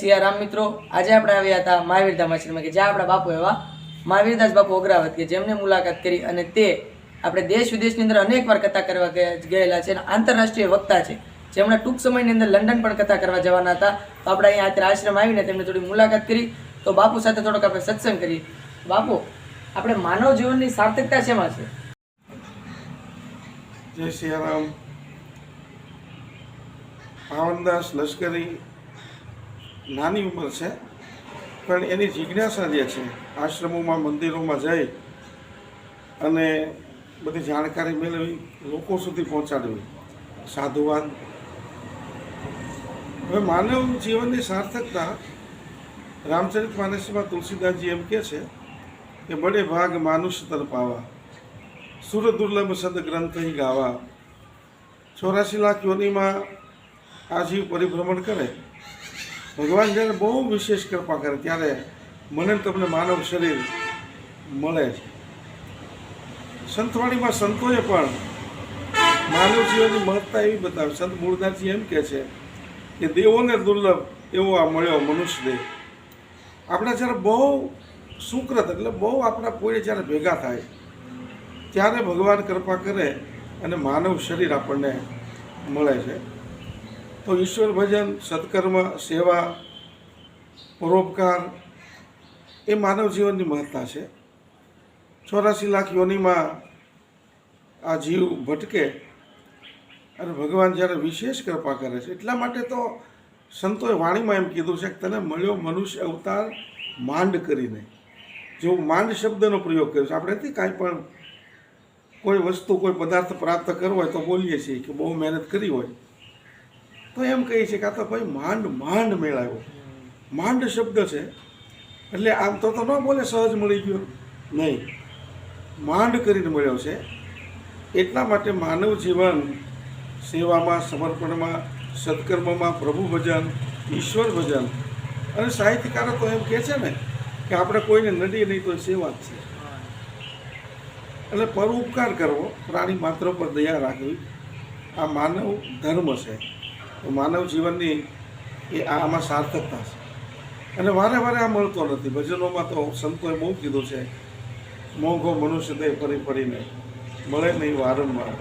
સિયારામ મિત્રો. આજે આપણે આવ્યા હતા મહાવીરધામ આશ્રમમાં કે જ્યાં આપણા બાપુ એવા મહાવીરદાસ બાપુ અગ્રાવત કે જેમને મુલાકાત કરી અને તે આપણે દેશ વિદેશની અંદર અનેકવાર કથા કરવા ગયેલા છે અને આંતરરાષ્ટ્રીય વક્તા છે. જેમણે ટૂંક સમયની અંદર લંડન પણ કથા કરવા જવાના હતા. તો આપણે અહીંયા અત્યારે આશ્રમ આવીને તેમને થોડી મુલાકાત કરી. તો બાપુ સાથે થોડોક આપણે સત્સંગ કરી બાપુ, આપણે માનવ જીવનની સાર્થકતા શેમાં છે? જય સિયારામ. પાવનદાસ લશ્કરી નાની ઉંમર છે, પણ એની જિજ્ઞાસા જે છે, આશ્રમોમાં, મંદિરોમાં જઈ અને બધી જાણકારી મેળવી, લોકો સુધી પહોંચાડવી. સાધુવાદ. હવે માનવ જીવનની સાર્થકતા રામચરિત માનસમાં તુલસીદાસજી એમ કહે છે કે, બડે ભાગ માનુષ તરપાવા સુર દુર્લભ સદ ગ્રંથ ગાવા. ચોરાસી લાખ યોનીમાં આ જીવ પરિભ્રમણ કરે. ભગવાન જ્યારે બહુ વિશેષ કૃપા કરે, ત્યારે મને તમને માનવ શરીર મળે છે. સંતવાણીમાં સંતોએ પણ માનવ જીવનની મહત્તા એવી બતાવે સંત મૂળનાથજી એમ કહે છે કે દેવોને દુર્લભ એવો આ મળ્યો મનુષ્ય દેહ આપણા જ્યારે બહુ સુકૃત એટલે બહુ આપણા પૂરે જ્યારે ભેગા થાય, ત્યારે ભગવાન કૃપા કરે અને માનવ શરીર આપણને મળે છે. તો ઈશ્વર ભજન, સત્કર્મ, સેવા, પરોપકાર એ માનવ જીવનની મહત્તા છે. ચોરાસી લાખ યોનિમાં આ જીવ ભટકે અને ભગવાન જ્યારે વિશેષ કૃપા કરે છે, એટલા માટે તો સંતોએ વાણીમાં એમ કીધું છે કે તને મળ્યો મનુષ્ય અવતાર માંડ કરીને. જો માંડ શબ્દનો પ્રયોગ કર્યો છે આપણેથી કાંઈ પણ કોઈ વસ્તુ, કોઈ પદાર્થ પ્રાપ્ત કરવો હોય તો બોલીએ છીએ કે બહુ મહેનત કરી હોય. તો એમ કહીએ છીએ કે આ તો ભાઈ માંડ માંડ મેળવ્યો માંડ શબ્દ છે. એટલે આમ તો તો ન બોલે, સહજ મળી ગયો. નહીં. માંડ કરીને મળ્યો છે. એટલા માટે માનવ જીવન સેવામાં, સમર્પણમાં, સત્કર્મમાં પ્રભુ ભજન, ઈશ્વર ભજન. અને સાહિત્યકારો તો એમ કહે છે ને કે આપણે કોઈને નડીએ નહીં તો સેવા જ છે. એટલે પર ઉપકાર કરવો પ્રાણી માત્ર પર દયા રાખવી આ માનવ ધર્મ છે. તો માનવ જીવનની એ આમાં સાર્થકતા છે. અને વારે વારે આ મળતો નથી. ભજનોમાં તો સંતોએ બહુ કીધું છે, મોંઘો મનુષ્ય દે ફરી ફરીને મળે નહીં વારંવાર.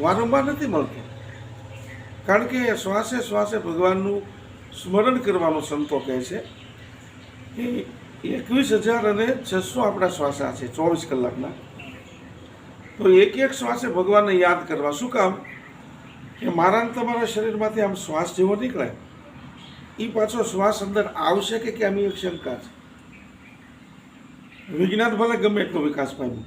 વારંવાર નથી મળતું. કારણ કે શ્વાસે શ્વાસે ભગવાનનું સ્મરણ કરવાનું સંતો કહે છે કે એકવીસ હજાર અને છસો આપણા શ્વાસા છે ચોવીસ કલાકના. તો એક એક શ્વાસે ભગવાનને યાદ કરવા. શું કામ? કે મારા તમારા શરીરમાંથી આમ શ્વાસ જેવો નીકળે એ પાછો શ્વાસ અંદર આવશે કે કેમ એક શંકા છે. વિજ્ઞાન ભલે ગમે એટલો વિકાસ પામ્યો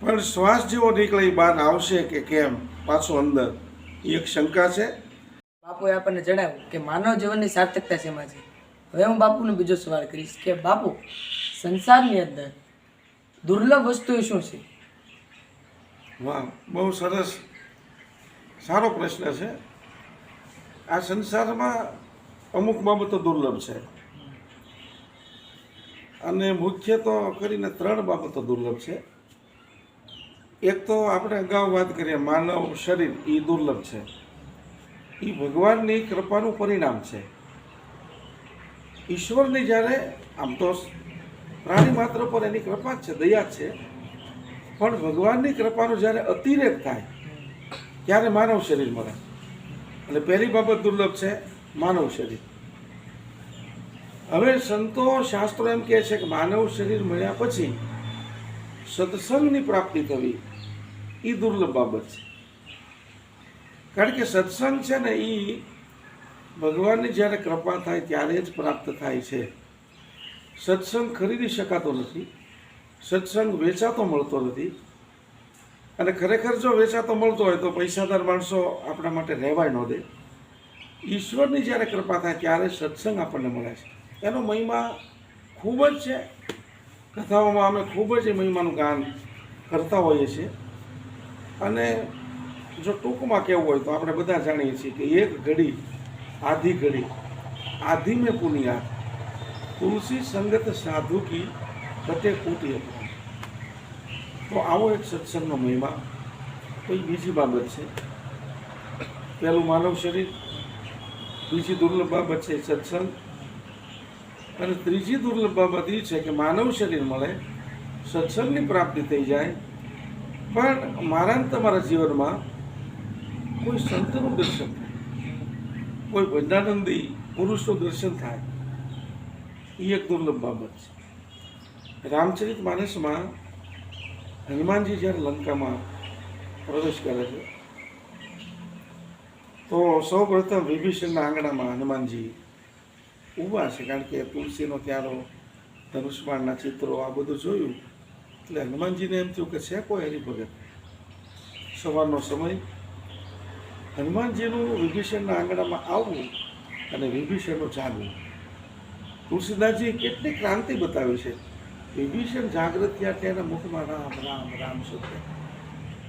પણ શ્વાસ જેવો નીકળે એ બહાર આવશે કે કેમ પાછો અંદર એ એક શંકા છે. બાપુએ આપણને જણાવ્યું કે માનવ જીવનની સાર્થકતા શેમાં છે હવે હું બાપુને બીજો સવાલ કરીશ કે બાપુ સંસારની અંદર દુર્લભ વસ્તુ શું છે? વાહ બહુ સરસ. સારો પ્રશ્ન છે. આ સંસારમાં અમુક બાબતો દુર્લભ છે. અને મુખ્ય તો કરીને ત્રણ બાબતો દુર્લભ છે. એક તો આપણે અગાઉ વાત કરીએ માનવ શરીર એ દુર્લભ છે. એ ભગવાનની કૃપાનું પરિણામ છે. ઈશ્વરની જ્યારે, આમ તો પ્રાણી માત્ર પર એની કૃપા જ છે, દયા છે. પણ ભગવાનની કૃપાનો જ્યારે અતિરેક થાય ત્યારે માનવ શરીર મળે? એટલે પહેલી બાબત દુર્લભ છે, માનવ શરીર. હવે સંતો શાસ્ત્રો એમ કહે છે કે માનવ શરીર મળ્યા પછી સત્સંગની પ્રાપ્તિ થવી એ દુર્લભ બાબત છે. કારણ કે સત્સંગ છે ને એ ભગવાનની જ્યારે કૃપા થાય ત્યારે જ પ્રાપ્ત થાય છે. સત્સંગ ખરીદી શકાતો નથી, સત્સંગ વેચાતો મળતો નથી અને ખરેખર જો વેચાતો મળતો હોય તો પૈસાદાર માણસો આપણા માટે રહેવાય ન દે. ઈશ્વરની જ્યારે કૃપા થાય ત્યારે સત્સંગ આપણને મળે છે. એનો મહિમા ખૂબ જ છે. કથાઓમાં અમે ખૂબ જ એ મહિમાનું ગાન કરતા હોઈએ છીએ. અને જો ટૂંકમાં કહેવું હોય તો આપણે બધા જાણીએ છીએ કે એક ઘડી, આધી ઘડી આધી મેં પુનિયા, તુલસી સંગત સાધુ કી કટે કૂટી અપરાધ તો આવો એક સત્સંગનો મહિમા. કોઈ બીજી બાબત છે? પહેલું માનવ શરીર, બીજી દુર્લભ બાબત છે સત્સંગ. અને ત્રીજી દુર્લભ બાબત એ છે કે માનવ શરીર મળે, સત્સંગની પ્રાપ્તિ થઈ જાય. પણ મારા તમારા જીવનમાં કોઈ સંતનું દર્શન થાય. કોઈ ભજનાનંદી પુરુષનું દર્શન થાય. એ એક દુર્લભ બાબત છે. રામચરિત માનસમાં હનુમાનજી જ્યારે લંકામાં પ્રવેશ કરે છે, તો સૌ પ્રથમ વિભીષણના આંગણામાં હનુમાનજી ઊભા છે, કારણ કે તુલસીનો ક્યારો ધનુષ્માનના ચિત્રો, આ બધું જોયું. એટલે હનુમાનજીને એમ થયું કે છે કોઈ હરિભગત? સવારનો સમય. હનુમાનજીનું વિભીષણના આંગણામાં આવવું અને વિભીષણનું જાગવું. તુલસીદાસજીએ કેટલી ક્રાંતિ બતાવી છે. વિભીષણ જાગૃત થયા તેના મુખમાં રામ રામ રામ શબ્દ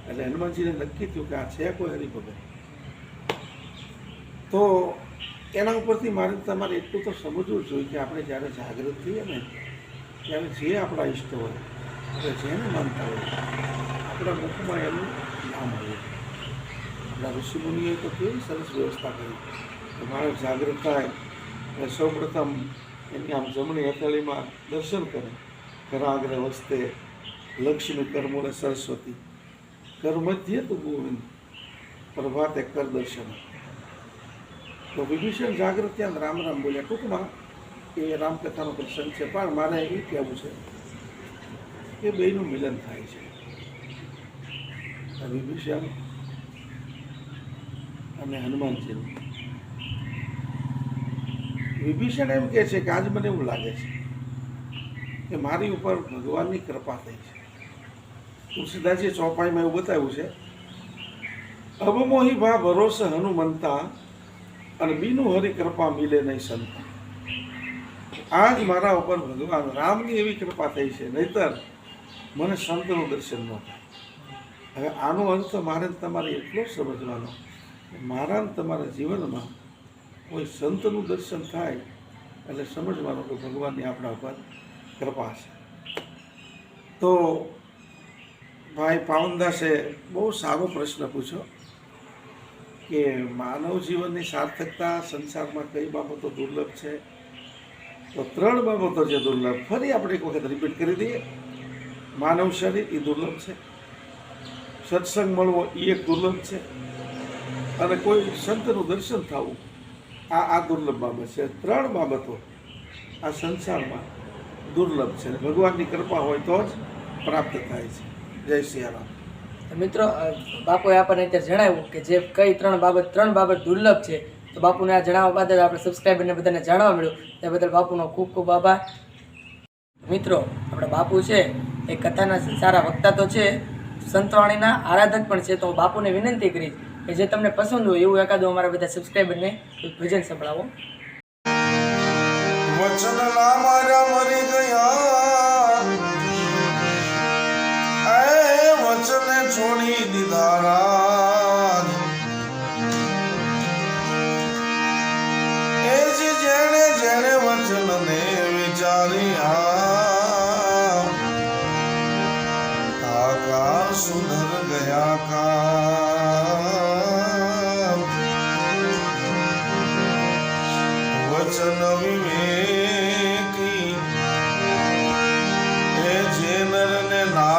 એટલે હનુમાનજીને નક્કી થયું કે આ છે કોઈ હરિભગત. તો એના ઉપરથી મારે તમારે એટલું તો સમજવું જોઈએ કે આપણે જ્યારે જાગૃત થઈએ ને, ત્યારે જે આપણા ઈષ્ટ હોય, આપણે જેને માનતા હોય, આપણા મુખમાં એનું નામ હોય. આપણા ઋષિમુનિએ તો કેવી સરસ વ્યવસ્થા કરી. માણસ જાગૃત થાય એટલે સૌપ્રથમ એની આમ જમણી હથેળીમાં દર્શન કરે. કરાગ્ર વસ્તે લક્ષ્મી કર્મોને સરસ્વતી. કર્મધ્ય તો ગોવિંદ. પ્રભાતે કર દર્શન. તો વિભીષણ જાગૃત ત્યાં રામ રામ બોલ્યા, ટૂંકમાં એ રામકથાનો પ્રસંગ છે, પણ મારે એ કહેવું છે કે બેયનું મિલન થાય છે. વિભીષણ અને હનુમાનજીનું વિભીષણ એમ કહે છે કે આજ મને એવું લાગે છે કે મારી ઉપર ભગવાનની કૃપા થઈ છે. તુલસીદાસજીએ ચોપાઈમાં એવું બતાવ્યું છે, અવમોહી ભા ભરોસે હનુમંતા અને બીનું હરી કૃપા મિલે નહીં સંતા. આજ મારા ઉપર ભગવાન રામની એવી કૃપા થઈ છે, નહીતર મને સંતનું દર્શન ન થાય. હવે આનો અર્થ મારે તમારે એટલો સમજવાનો કે મારા તમારા જીવનમાં કોઈ સંતનું દર્શન થાય એટલે સમજવાનું કે ભગવાનની આપણા ઉપર કૃપા છે. તો ભાઈ પાવનદાસે બહુ સારો પ્રશ્ન પૂછ્યો કે માનવ જીવનની સાર્થકતા સંસારમાં કઈ બાબતો દુર્લભ છે? તો ત્રણ બાબતો જે દુર્લભ, ફરી આપણે એક વખત રિપીટ કરી દઈએ. માનવ શરીર એ દુર્લભ છે. સત્સંગ મળવો એ એક દુર્લભ છે. અને કોઈ સંતનું દર્શન થવું, આ આ દુર્લભ બાબત છે. ત્રણ બાબતો આ સંસારમાં દુર્લભ છે. ભગવાનની કૃપા હોય તો જ પ્રાપ્ત થાય છે. જય સિયારામ મિત્રો બાપુએ આપણને અત્યારે જણાવ્યું કે જે કઈ ત્રણ બાબત ત્રણ બાબત દુર્લભ છે, તો બાપુને આ જણાવવા બાદ આપણે સબસ્ક્રાઈબરને બધાને જાણવા મળ્યું. તે બદલ બાપુનો ખૂબ ખૂબ આભાર. મિત્રો, આપણા બાપુ છે, એ કથાના સારા વક્તા તો છે, સંતવાણીના આરાધક પણ છે, તો હું બાપુને વિનંતી કરીશ કે જે તમને પસંદ હોય એવું એકાદું અમારા બધા સબસ્ક્રાઈબરને ભજન સંભળાવો. વચન ના મારા મરી ગયા. એ વચને છોડી દીધા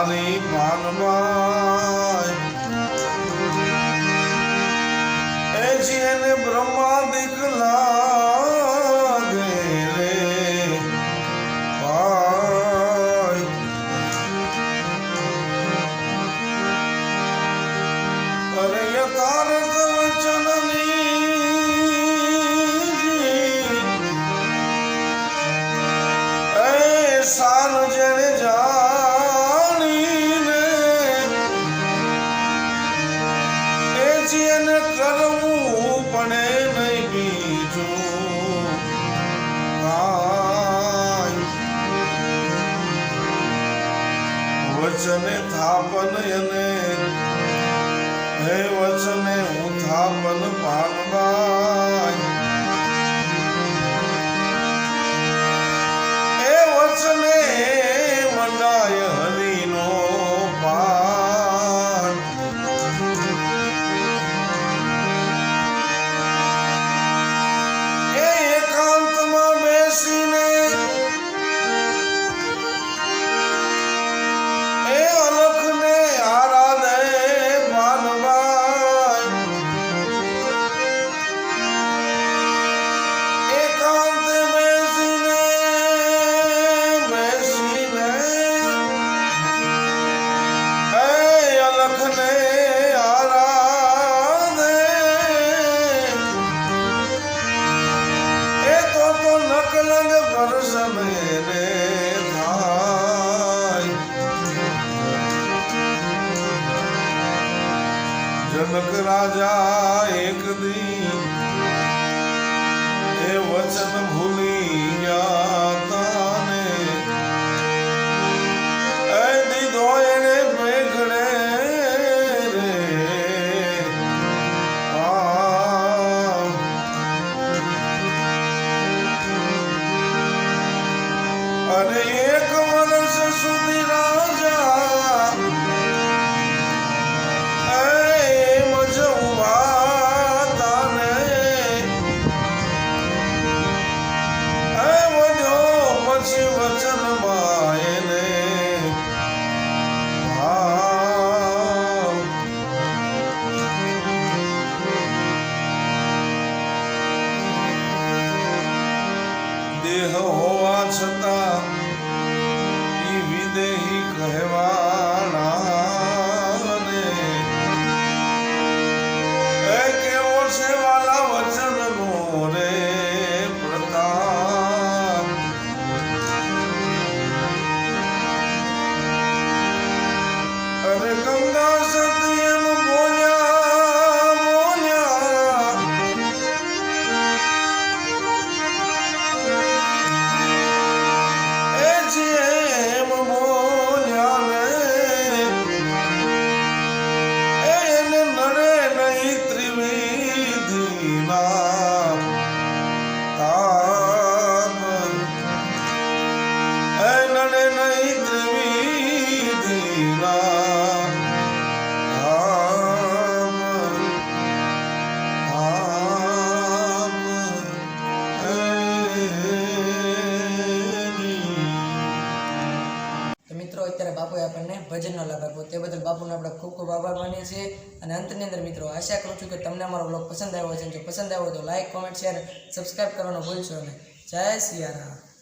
ને માનમાં એ જેને બ્રહ્મા લાગે અને હે વચને હું થાપન ભજનનો લાભ આપ્યો તે બદલ બાપુનો આપણે ખૂબ ખૂબ આભાર માનીએ છીએ અને અંતની અંદર મિત્રો આશા કરું છું કે તમને અમારો બ્લોગ પસંદ આવ્યો છે જો પસંદ આવ્યો તો લાઇક કોમેન્ટ શેર સબસ્ક્રાઈબ કરવાનું ભૂલશો નહીં. જય સિયારામ